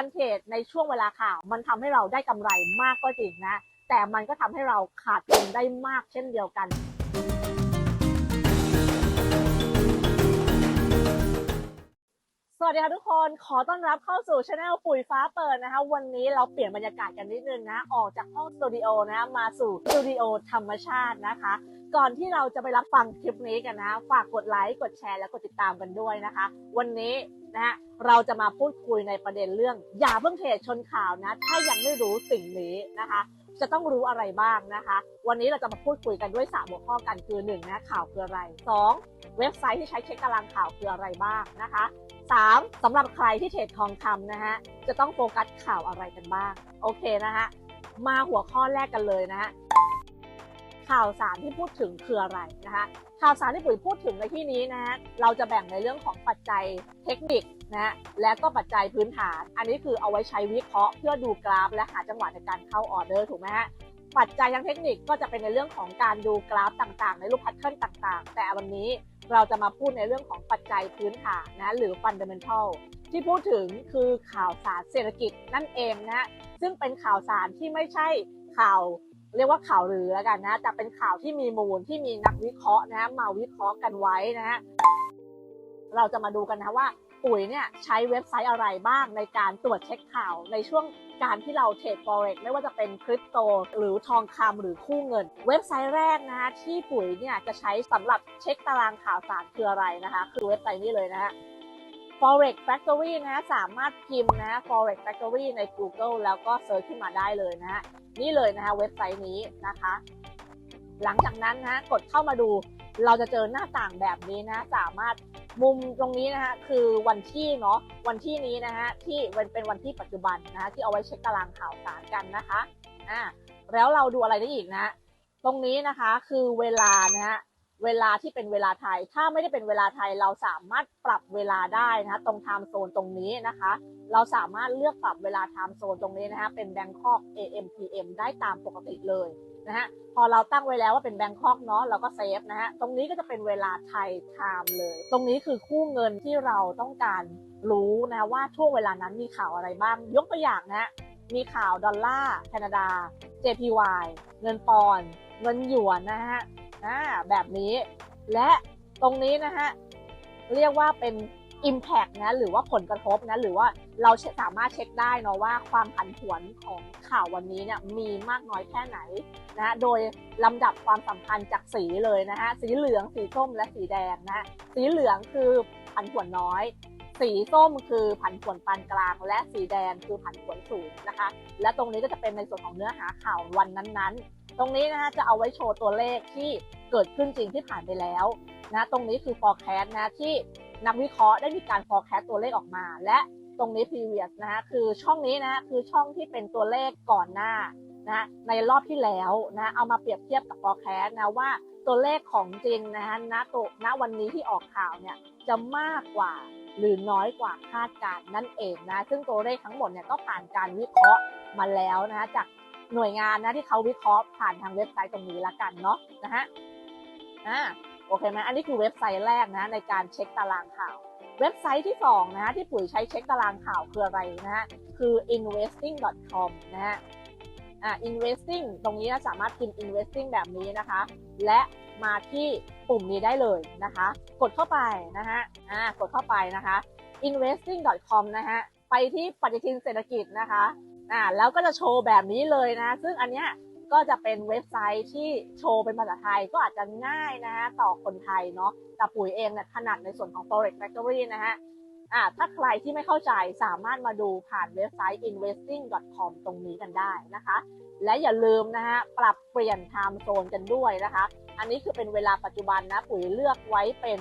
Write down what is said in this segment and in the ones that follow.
การเทรดในช่วงเวลาข่าว มันทำให้เราได้กำไรมากก็จริงนะ แต่มันก็ทำให้เราขาดทุนได้มากเช่นเดียวกัน สวัสดีค่ะทุกคน ขอต้อนรับเข้าสู่ช anel ปุ๋ยฟ้าเปิดนะคะ วันนี้เราเปลี่ยนบรรยากาศกันนิดนึงนะ ออกจากห้องสตูดิโอนะ มาสู่สตูดิโอธรรมชาตินะคะ ก่อนที่เราจะไปรับฟังคลิปนี้กันนะฝากกดไลค์กดแชร์และกดติดตามกันด้วยนะคะ วันนี้นะฮะเราจะมาพูดคุยในประเด็นเรื่อง อย่าเพิ่งเทรดชนข่าวนะ ถ้ายังไม่รู้สิ่งนี้นะคะ จะต้องรู้อะไรบ้างนะคะ วันนี้เราจะมาพูดคุยกันด้วยสามหัวข้อกันคือหนึ่งนะข่าวคืออะไรสองเว็บไซต์ที่ใช้เช็คตารางข่าวคืออะไรบ้างนะคะสามสำหรับใครที่เทรดทองคำนะฮะจะต้องโฟกัสข่าวอะไรกันบ้าง โอเคนะฮะมาหัวข้อแรกกันเลยนะฮะ ข่าวสารที่พูดถึงคืออะไรนะคะข่าวสารที่ปุ๋ยพูดถึงในที่นี้นะฮะเราจะแบ่งในเรื่องของปัจจัยเทคนิคนะฮะและก็ปัจจัยพื้นฐาน อันนี้คือเอาไว้ใช้วิเคราะห์เพื่อดูกราฟ และหาจังหวะในการเข้าออเดอร์ถูกไหมฮะปัจจัยทางเทคนิคก็จะเป็นในเรื่องของการดูกราฟต่างๆ ในรูปแพทเทิร์นต่างๆ แต่วันนี้เราจะมาพูดในเรื่องของปัจจัยพื้นฐานนะหรือ fundamental ที่พูดถึงคือข่าวสารเศรษฐกิจนั่นเองนะซึ่งเป็นข่าวสารที่ไม่ใช่ข่าว เรียกว่าข่าวลือแล้วกันนะ แต่เป็นข่าวที่มีมูลที่มีนักวิเคราะห์นะมาวิเคราะห์กันไว้นะฮะเราจะมาดูกันนะว่าปุ๋ยเนี่ยใช้เว็บไซต์อะไรบ้างในการตรวจเช็คข่าวในช่วงการที่เราเทรด forex ไม่ว่าจะเป็นคริปโต หรือทองคำหรือคู่เงิน เว็บไซต์แรกนะคะที่ปุ๋ยเนี่ยจะใช้สำหรับเช็คตารางข่าวสารคืออะไรนะคะ คือเว็บไซต์นี้เลยนะฮะ forex factory นะฮะสามารถพิมพ์นะ forex factory ใน Google แล้วก็เซิร์ชขึ้นมาได้เลยนะฮะนี่เลยนะคะเว็บไซต์นี้นะคะ หลังจากนั้นนะกดเข้ามาดูเราจะเจอหน้าต่างแบบนี้นะ สามารถมุมตรงนี้นะฮะคือวันที่เนาะวันที่นี้นะฮะที่เป็นวันที่ปัจจุบันนะฮะที่เอาไว้เช็คตารางข่าวสารกันนะคะอ่าแล้วเราดูอะไรได้อีกนะ ตรงนี้นะคะคือเวลานะฮะ เวลาที่เป็นเวลาไทย ถ้าไม่ได้เป็นเวลาไทย เราสามารถปรับเวลาได้นะคะตรงไทม์โซนตรงนี้นะคะ เราสามารถเลือกปรับเวลาไทม์โซนตรงนี้นะคะเป็นแบงคอก AM PM ได้ตามปกติเลยนะฮะพอเราตั้งไว้แล้วว่าเป็นแบงคอกเนาะเราก็เซฟนะฮะตรงนี้ก็จะเป็นเวลาไทยไทม์เลย ตรงนี้คือคู่เงินที่เราต้องการรู้นะว่าช่วงเวลานั้นมีข่าวอะไรบ้าง ยกตัวอย่างนะฮะมีข่าวดอลลาร์แคนาดา JPY เงินปอนเงินหยวนนะฮะ อ่าแบบนี้ และตรงนี้นะฮะเรียกว่าเป็น Impact นะหรือว่าผลกระทบนะหรือว่าเราสามารถเช็คได้เนาะว่าความผันผวนของข่าววันนี้เนี่ยมีมากน้อยแค่ไหนนะโดยลำดับความสำคัญจากสีเลยนะฮะสีเหลืองสีส้มและสีแดงนะสีเหลืองคือผันผวนน้อย สีส้มคือผันผวนปานกลาง และสีแดงคือผันผวนสูงนะคะ และตรงนี้ก็จะเป็นในส่วนของเนื้อหาข่าววันนั้นๆ ตรงนี้นะคะจะเอาไว้โชว์ตัวเลขที่เกิดขึ้นจริงที่ผ่านไปแล้วนะตรงนี้คือ forecast นะที่นักวิเคราะห์ได้มีการ forecast ตัวเลขออกมา และตรงนี้ previous นะคะคือช่องนี้นะคือช่องที่เป็นตัวเลขก่อนหน้านะในรอบที่แล้วนะเอามาเปรียบเทียบกับ forecast นะว่าตัวเลขของจริงนะคะณตัวณวันนี้ที่ออกข่าวเนี่ยจะมากกว่าหรือน้อยกว่าคาดการณ์นั่นเองนะซึ่งตัวเลขทั้งหมดเนี่ยก็ผ่านการวิเคราะห์มาแล้วนะคะจาก หน่วยงานนะที่เขาวิเคราะห์ผ่านทางเว็บไซต์ตรงนี้ละกันเนาะนะฮะอ่าโอเคไหมอันนี้คือเว็บไซต์แรกนะในการเช็คตารางข่าว เว็บไซต์ที่2นะที่ปุ๋ยใช้เช็คตารางข่าวคืออะไรนะฮะคือ investing.com นะฮะอ่า investing ตรงนี้นะสามารถพิมพ์ investing แบบนี้นะคะ และมาที่ปุ่มนี้ได้เลยนะคะ กดเข้าไปนะฮะอ่ากดเข้าไปนะคะ investing.com นะฮะไปที่ปฏิทินเศรษฐกิจนะคะ่าแล้วก็จะโชว์แบบนี้เลยนะ ซึ่งอันเนี้ยก็จะเป็นเว็บไซต์ที่โชว์เป็นภาษาไทยก็อาจจะง่ายนะฮะต่อคนไทยเนาะแต่ปุ๋ยเองเนี่ยถนัดในส่วนของ forex factory นะฮะอ่าถ้าใครที่ไม่เข้าใจสามารถมาดูผ่านเว็บไซต์ investing.com ตรงนี้กันได้นะคะ และอย่าลืมนะฮะปรับเปลี่ยน time zone กันด้วยนะคะ อันนี้คือเป็นเวลาปัจจุบันนะปุ๋ยเลือกไว้เป็น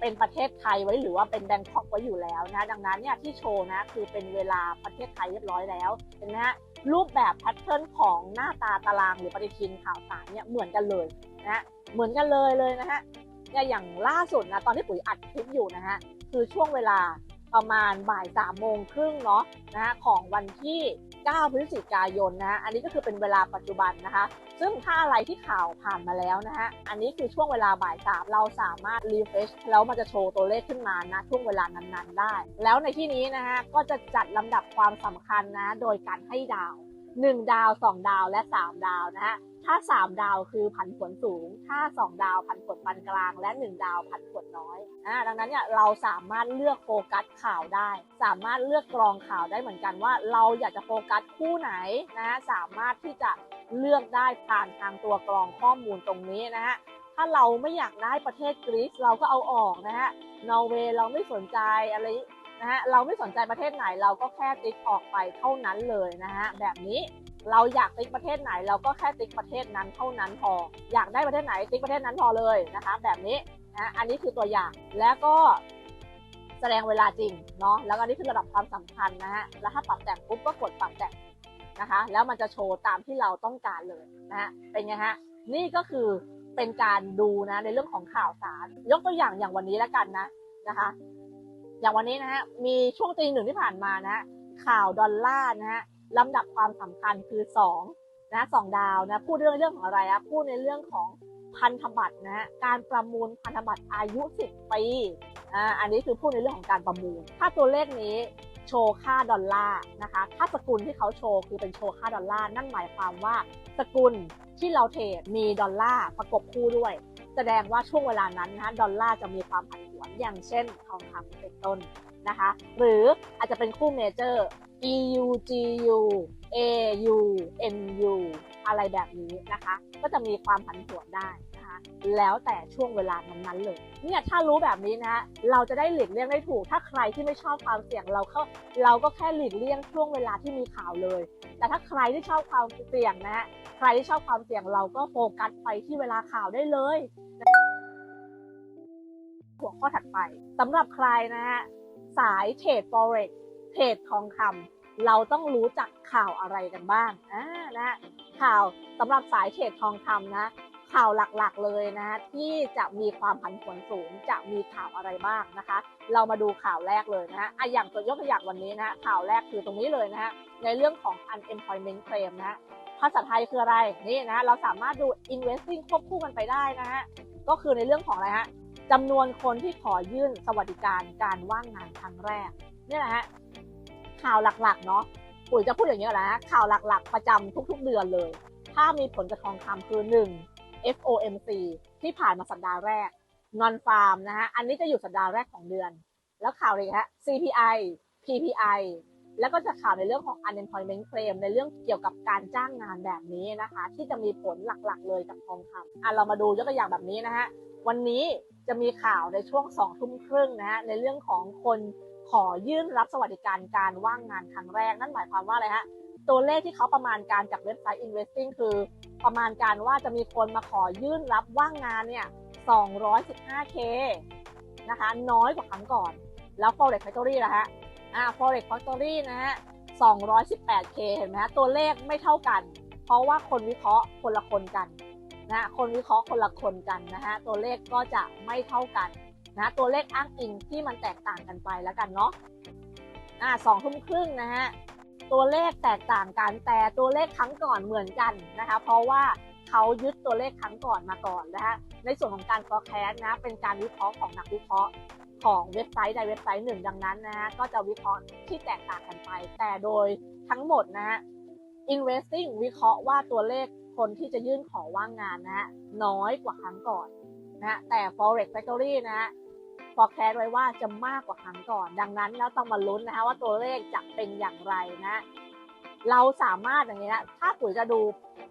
เป็นประเทศไทยไว้หรือว่าเป็นแบงคอกไว้อยู่แล้วนะ ดังนั้นเนี่ยที่โชว์นะคือเป็นเวลาประเทศไทยเรียบร้อยแล้วเห็นไหมฮะรูปแบบแพทเทิร์นของหน้าตาตารางหรือปฏิทินข่าวสารเนี่ยเหมือนกันเลยนะฮะเหมือนกันเลยเลยนะฮะเนี่ยอย่างล่าสุดนะตอนที่ปุ๋ยอัดคลิปอยู่นะฮะคือช่วงเวลาประมาณบ่ายสามโมงครึ่งเนาะนะฮะของวันที่ 9 พฤศจิกายนนะฮะ อันนี้ก็คือเป็นเวลาปัจจุบันนะคะ ซึ่งถ้าอะไรที่ข่าวผ่านมาแล้วนะฮะ อันนี้คือช่วงเวลาบ่ายสามเราสามารถรีเฟชแล้วมันจะโชว์ตัวเลขขึ้นมานะช่วงเวลานั้นๆ ได้ แล้วในที่นี้นะฮะก็จะจัดลำดับความสำคัญนะ โดยการให้ดาว 1 ดาว 2 ดาวและ 3 ดาวนะฮะ ถ้า3ดาวคือผันผวนสูง ถ้า2ดาวผันผวนปานกลาง และ1ดาวผันผวนน้อยอ่าดังนั้นเนี่ยเราสามารถเลือกโฟกัสข่าวได้ สามารถเลือกกรองข่าวได้เหมือนกันว่า เราอยากจะโฟกัสคู่ไหนนะฮะสามารถที่จะเลือกได้ผ่านทางตัวกรองข้อมูลตรงนี้นะฮะถ้าเราไม่อยากได้ประเทศกรีซเราก็เอาออกนะฮะนอร์เวย์เราไม่สนใจอะไรนะฮะเราไม่สนใจประเทศไหนเราก็แค่ติ๊กออกไปเท่านั้นเลยนะฮะแบบนี้ เราอยากติ๊กประเทศไหนเราก็แค่ติ๊กประเทศนั้นเท่านั้นพอ อยากได้ประเทศไหนติ๊กประเทศนั้นพอเลยนะคะ แบบนี้นะอันนี้คือตัวอย่างแล้วก็แสดงเวลาจริงเนาะแล้วก็นี่คือระดับความสำคัญนะฮะแล้วถ้าปรับแต่งปุ๊บก็กดปรับแต่งนะคะ แล้วมันจะโชว์ตามที่เราต้องการเลยนะฮะเป็นไงฮะนี่ก็คือเป็นการดูนะในเรื่องของข่าวสาร ยกตัวอย่างอย่างวันนี้แล้วกันนะนะคะ อย่างวันนี้นะฮะมีช่วงตีหนึ่งที่ผ่านมานะฮะข่าวดอลลาร์นะฮะ ลำดับความสำคัญคือสองนะสองดาวนะพูดเรื่องเรื่องของอะไรอะพูดในเรื่องของพันธบัตรนะฮะการประมูลพันธบัตรอายุ 10 ปีอ่าอันนี้คือพูดในเรื่องของการประมูล ถ้าตัวเลขนี้โชว์ค่าดอลลาร์นะคะถ้าสกุลที่เขาโชว์คือเป็นโชว์ค่าดอลลาร์นั่นหมายความว่าสกุลที่เราเทรดมีดอลลาร์ประกบคู่ด้วย แสดงว่าช่วงเวลานั้นนะดอลลาร์จะมีความผันผวนอย่างเช่นทองคำเป็นต้นนะคะ หรืออาจจะเป็นคู่เมเจอร์ EU GU AU NU อะไรแบบนี้นะคะ ก็จะมีความผันผวนได้นะคะ แล้วแต่ช่วงเวลานั้นๆเลย เนี่ยถ้ารู้แบบนี้นะเราจะได้หลีกเลี่ยงได้ถูก ถ้าใครที่ไม่ชอบความเสี่ยงเราเข้าเราก็แค่หลีกเลี่ยงช่วงเวลาที่มีข่าวเลย แต่ถ้าใครที่ชอบความเสี่ยงนะฮะใครที่ชอบความเสี่ยงเราก็โฟกัสไปที่เวลาข่าวได้เลยหัวข้อถัดไปสำหรับใครนะฮะสายเทรด forex เทรดทองคำเราต้องรู้จักข่าวอะไรกันบ้างอ่านะข่าวสำหรับสายเทรดทองคำนะ ข่าวหลักๆเลยนะที่จะมีความผันผวนสูงจะมีข่าวอะไรบ้างนะคะ เรามาดูข่าวแรกเลยนะอะอย่างตัวยกตัวอย่างวันนี้นะข่าวแรกคือตรงนี้เลยนะฮะในเรื่องของ unemployment claim นะฮะภาษาไทยคืออะไรนี่นะเราสามารถดู investing ควบคู่กันไปได้นะฮะก็คือในเรื่องของอะไรฮะ จำนวนคนที่ขอยื่นสวัสดิการการว่างงานครั้งแรกนี่ยนะฮะข่าวหลักๆเนาะปุ๋ยจะพูดอย่างนี้แหละฮะข่าวหลักๆ ประจำทุกๆเดือนเลย ถ้ามีผลกับทองคำคือ 1 FOMC ที่ผ่านมาสัปดาห์แรก non farm นะฮะอันนี้จะอยู่สัปดาห์แรกของเดือน แล้วข่าวอะไรฮะ CPI PPI แล้วก็จะข่าวในเรื่องของ unemployment claim ในเรื่องเกี่ยวกับการจ้างงานแบบนี้นะคะ ที่จะมีผลหลักๆ เลยกับทองคำอะเรามาดูยกตัวอย่างแบบนี้นะฮะวันนี้จะมีข่าวในช่วงสองทุ่มครึ่งนะฮะในเรื่องของคนขอยื่นรับสวัสดิการการว่างงานครั้งแรก นั่นหมายความว่าอะไรฮะตัวเลขที่เขาประมาณการจากเว็บไซต์ investing คือ ประมาณการว่าจะมีคนมาขอยื่นรับว่างงานเนี่ย 215k นะคะ น้อยกว่าครั้งก่อน แล้ว forex factory นะฮะ อ่า forex factory นะฮะ 218k เห็นไหมฮะ ตัวเลขไม่เท่ากัน เพราะว่าคนวิเคราะห์คนละคนกันนะคนวิเคราะห์คนละคนกันนะฮะ ตัวเลขก็จะไม่เท่ากันนะ ตัวเลขอ้างอิงที่มันแตกต่างกันไปแล้วกันเนาะ อ่าสองทุ่มครึ่งนะฮะ ตัวเลขแตกต่างกัน แต่ตัวเลขครั้งก่อนเหมือนกันนะคะ เพราะว่าเขายึดตัวเลขครั้งก่อนมาก่อนนะคะในส่วนของการ forecast นะ เป็นการวิเคราะห์ของนักวิเคราะห์ ของเว็บไซต์ใดเว็บไซต์หนึ่งดังนั้นนะฮะก็จะวิเคราะห์ที่แตกต่างกันไป แต่โดยทั้งหมดนะฮะ investing วิเคราะห์ว่าตัวเลขคนที่จะยื่นขอว่างงานนะฮะน้อยกว่าครั้งก่อนนะฮะแต่ forex factory นะฮะ forecast ไว้ว่าจะมากกว่าครั้งก่อน ดังนั้นแล้วต้องมาลุ้นนะคะว่าตัวเลขจะเป็นอย่างไรนะ เราสามารถอย่างนี้นะถ้าปุ๋ยจะดู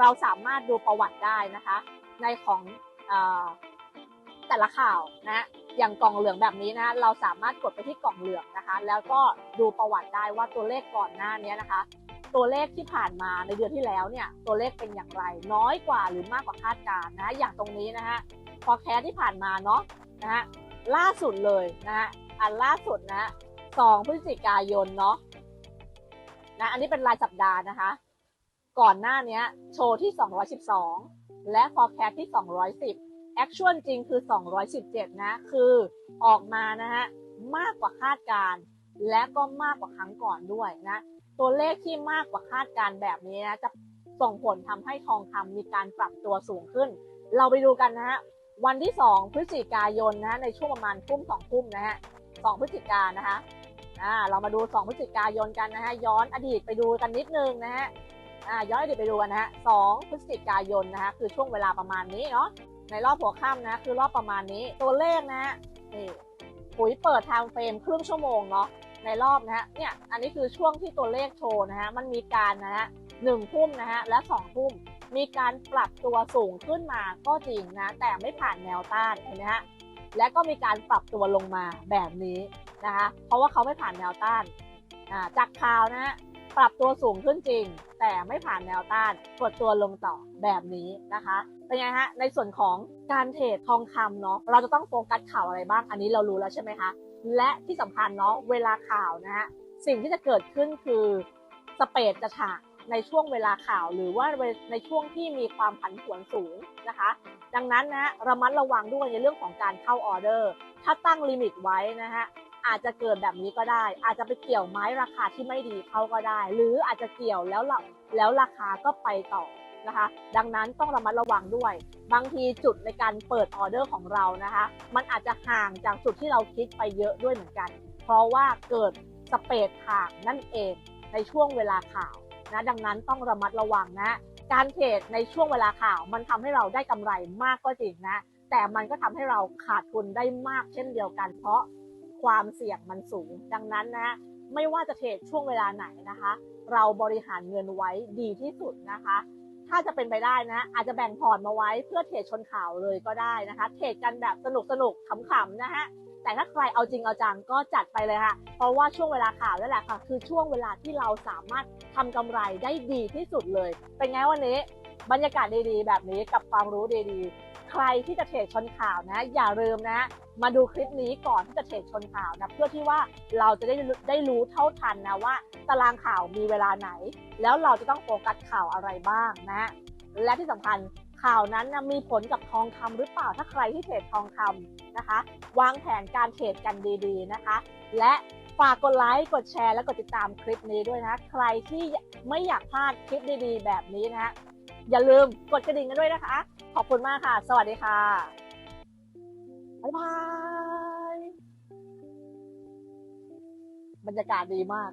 เราสามารถดูประวัติได้นะคะ ในของอแต่ละข่าวนะ อย่างกล่องเหลืองแบบนี้นะเราสามารถกดไปที่กล่องเหลืองนะคะ แล้วก็ดูประวัติได้ว่าตัวเลขก่อนหน้านี้นะคะ ตัวเลขที่ผ่านมาในเดือนที่แล้วเนี่ยตัวเลขเป็นอย่างไร น้อยกว่าหรือมากกว่าคาดการณ์นะอย่างตรงนี้นะฮะ forecast ที่ผ่านมาเนาะนะฮะล่าสุดเลยนะฮะอันล่าสุดนะ2พฤศจิกายนเนาะนะอันนี้เป็นรายสัปดาห์นะคะ ก่อนหน้านี้โชว์ที่ 212 และ forecast ที่ 210 actual จริงคือ 217 นะ คือออกมานะฮะมากกว่าคาดการและก็มากกว่าครั้งก่อนด้วยนะ ตัวเลขที่มากกว่าคาดการแบบนี้นะ จะส่งผลทำให้ทองคำมีการปรับตัวสูงขึ้น เราไปดูกันนะฮะ วันที่ 2 พฤศจิกายนนะในช่วงประมาณทุ่มสองทุ่มนะฮะสองพฤศจิกายนนะคะอ่าเรามาดู 2 พฤศจิกายนกันนะฮะ ย้อนอดีตไปดูกันนิดนึงนะฮะอ่าย้อนอดีตไปดูกันนะฮะสองพฤศจิกายนนะฮะ คือช่วงเวลาประมาณนี้เนาะ ในรอบหัวค่ำนะ คือรอบประมาณนี้ ตัวเลขนะนี่ปุ๋ยเปิดทม์เฟรมครึ่งชั่วโมงเนาะในรอบนะฮะเนี่ยอันนี้คือช่วงที่ตัวเลขโชว์นะฮะมันมีการนะฮะหนึ่งทุ่มนะฮะและสองทุ่มมีการปรับตัวสูงขึ้นมาก็จริงนะ แต่ไม่ผ่านแนวต้านเห็นไหมฮะและก็มีการปรับตัวลงมาแบบนี้นะคะเพราะว่าเขาไม่ผ่านแนวต้านจากข่าวนะฮะ ปรับตัวสูงขึ้นจริง แต่ไม่ผ่านแนวต้านกดตัวลงต่อแบบนี้นะคะเป็นไงฮะในส่วนของการเทรดทองคำเนาะเราจะต้องโฟกัสข่าวอะไรบ้างอันนี้เรารู้แล้วใช่ไหมคะและที่สำคัญเนาะเวลาข่าวนะฮะสิ่งที่จะเกิดขึ้นคือสเปดจะฉากในช่วงเวลาข่าวหรือว่าในช่วงที่มีความผันผวนสูงนะคะ ดังนั้นนะระมัดระวังด้วยในเรื่องของการเข้าออเดอร์ ถ้าตั้งลิมิตไว้นะฮะ อาจจะเกิดแบบนี้ก็ได้ อาจจะไปเกี่ยวไม้ราคาที่ไม่ดีเขาก็ได้ หรืออาจจะเกี่ยวแล้วแล้วราคาก็ไปต่อนะคะ ดังนั้นต้องระมัดระวังด้วย บางทีจุดในการเปิดออเดอร์ของเรานะคะ มันอาจจะห่างจากจุดที่เราคิดไปเยอะด้วยเหมือนกัน เพราะว่าเกิดสเปดห่างนั่นเองในช่วงเวลาข่าวนะดังนั้นต้องระมัดระวังนะ การเทรดในช่วงเวลาข่าว มันทำให้เราได้กำไรมากก็จริงนะ แต่มันก็ทำให้เราขาดทุนได้มากเช่นเดียวกันเพราะ ความเสี่ยงมันสูง ดังนั้นนะ ไม่ว่าจะเทรดช่วงเวลาไหนนะคะ เราบริหารเงินไว้ดีที่สุดนะคะ ถ้าจะเป็นไปได้นะ อาจจะแบ่งพอร์ตมาไว้เพื่อเทรดชนข่าวเลยก็ได้นะคะ เทรดกันแบบสนุกสนุกขำๆนะฮะแต่ถ้าใครเอาจริงเอาจังก็จัดไปเลยค่ะ เพราะว่าช่วงเวลาข่าวนั่นแหละค่ะ คือช่วงเวลาที่เราสามารถทำกำไรได้ดีที่สุดเลย เป็นไงวันนี้ บรรยากาศดีๆ แบบนี้กับความรู้ดีๆ ใครที่จะเทรดชนข่าวนะ อย่าลืมนะ มาดูคลิปนี้ก่อนที่จะเทรดชนข่าวนะเพื่อที่ว่าเราจะได้ได้รู้เท่าทันนะว่า ตารางข่าวมีเวลาไหน แล้วเราจะต้องโฟกัสข่าวอะไรบ้างนะ และที่สำคัญข่าวนั้นนะมีผลกับทองคำหรือเปล่าถ้าใครที่เทรดทองคำนะคะ วางแผนการเทรดกันดีๆนะคะ และฝากกดไลค์กดแชร์และกดติดตามคลิปนี้ด้วยนะ ใครที่ไม่อยากพลาดคลิปดีๆ แบบนี้นะฮะ อย่าลืมกดกระดิ่งกันด้วยนะคะ ขอบคุณมากค่ะ สวัสดีค่ะ บ๊ายบาย บรรยากาศดีมาก